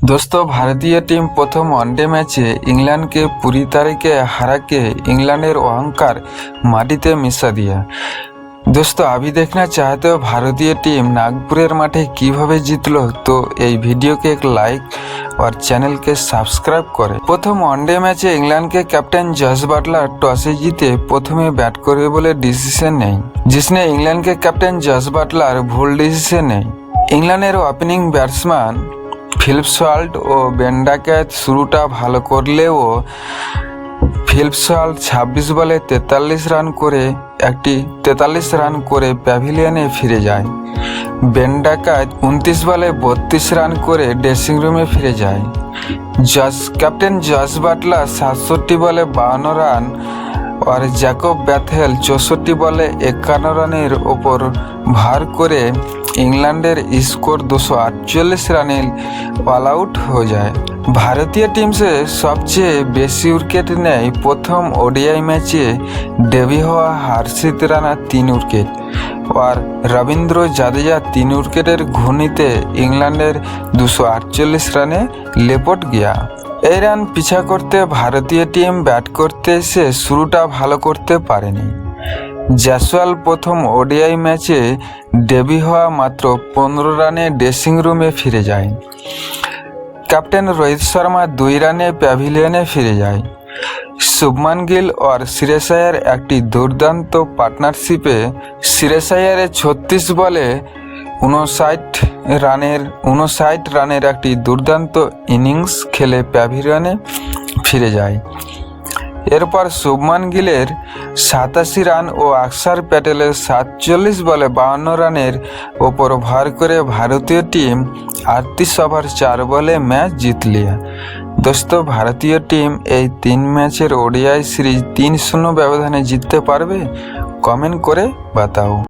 दोस्तों भारतीय टीम প্রথম ওয়ানডে ম্যাচে ইংল্যান্ডকে পুরি তারিখে হারাকে इंग्लैंड অহংকার মাটিতে মিশা দিয়া दोस्तों अभी देखना चाहते हो भारतीय टीम नागपुरेर মাঠে কিভাবে জিতলো তো এই ভিডিওকে এক লাইক और চ্যানেল কে সাবস্ক্রাইব করে প্রথম ওয়ানডে ম্যাচে ইংল্যান্ডকে ক্যাপ্টেন জস বাটলার টসে জিতে প্রথমে ব্যাট করবে বলে ডিসিশন নেয় जिसने इंग्लैंड के कैप्टन जस বাটলার ভুল ডিসিশন নেয় ইংল্যান্ডের ওপেনিং ব্যাটসম্যান ফিলিপ সল্ট ও বেন্ডাকেত শুরুটা ভালো করলেও ফিলিপ সল্ট ছাব্বিশ বলে তেতাল্লিশ রান করে একটি তেতাল্লিশ রান করে প্যাভিলিয়নে ফিরে যায়। বেন্ডাকাত উনত্রিশ বলে বত্রিশ রান করে ড্রেসিং রুমে ফিরে যায়। জস ক্যাপ্টেন জস বাটলার সাতষট্টি বলে বাউন্ন রান আর জ্যাকব ব্যাথেল চৌষট্টি বলে একান্ন রানের ওপর ভার করে ইংল্যান্ডের স্কোর দুশো আটচল্লিশ রানে অল আউট হয়ে যায়। ভারতীয় টিমসে সবচেয়ে বেশি উইকেট নেয় প্রথম ওডিআই ম্যাচে ডেবি হওয়া হার্ষিত রানা তিন উইকেট। আর রবীন্দ্র জাদেজা তিন উইকেটের ঘূর্ণিতে ইংল্যান্ডের দুশো আটচল্লিশ রানে লেপট গিয়া। এই রান পিছা করতে ভারতীয় টিম ব্যাট করতে এসে শুরুটা ভালো করতে পারেনি। জ্যাসওয়াল প্রথম ওডিআই ম্যাচে ডেবি হওয়া মাত্র পনেরো রানে ড্রেসিং রুমে ফিরে যায়। ক্যাপ্টেন রোহিত শর্মা দুই রানে প্যাভিলিয়নে ফিরে যায়। শুভমান গিল আর সিরেসায়ার একটি দুর্দান্ত পার্টনারশিপে সিরেসায়ারে ছত্রিশ বলে উনষাট রানের উনষাট রানের একটি দুর্দান্ত ইনিংস খেলে প্যাভিলিয়নে ফিরে যায়। এরপর শুভমান গিলের সাতাশি রান ও আকসার প্যাটেলের সাতচল্লিশ বলে বাউন্ন রানের ওপর ভর করে ভারতীয় টিম আটত্রিশ ওভার চার বলে ম্যাচ জিতলিয়া দোস্ত, ভারতীয় টিম এই তিন ম্যাচের ওডিআই সিরিজ তিন শূন্য ব্যবধানে জিততে পারবে? কমেন্ট করে বাতাও।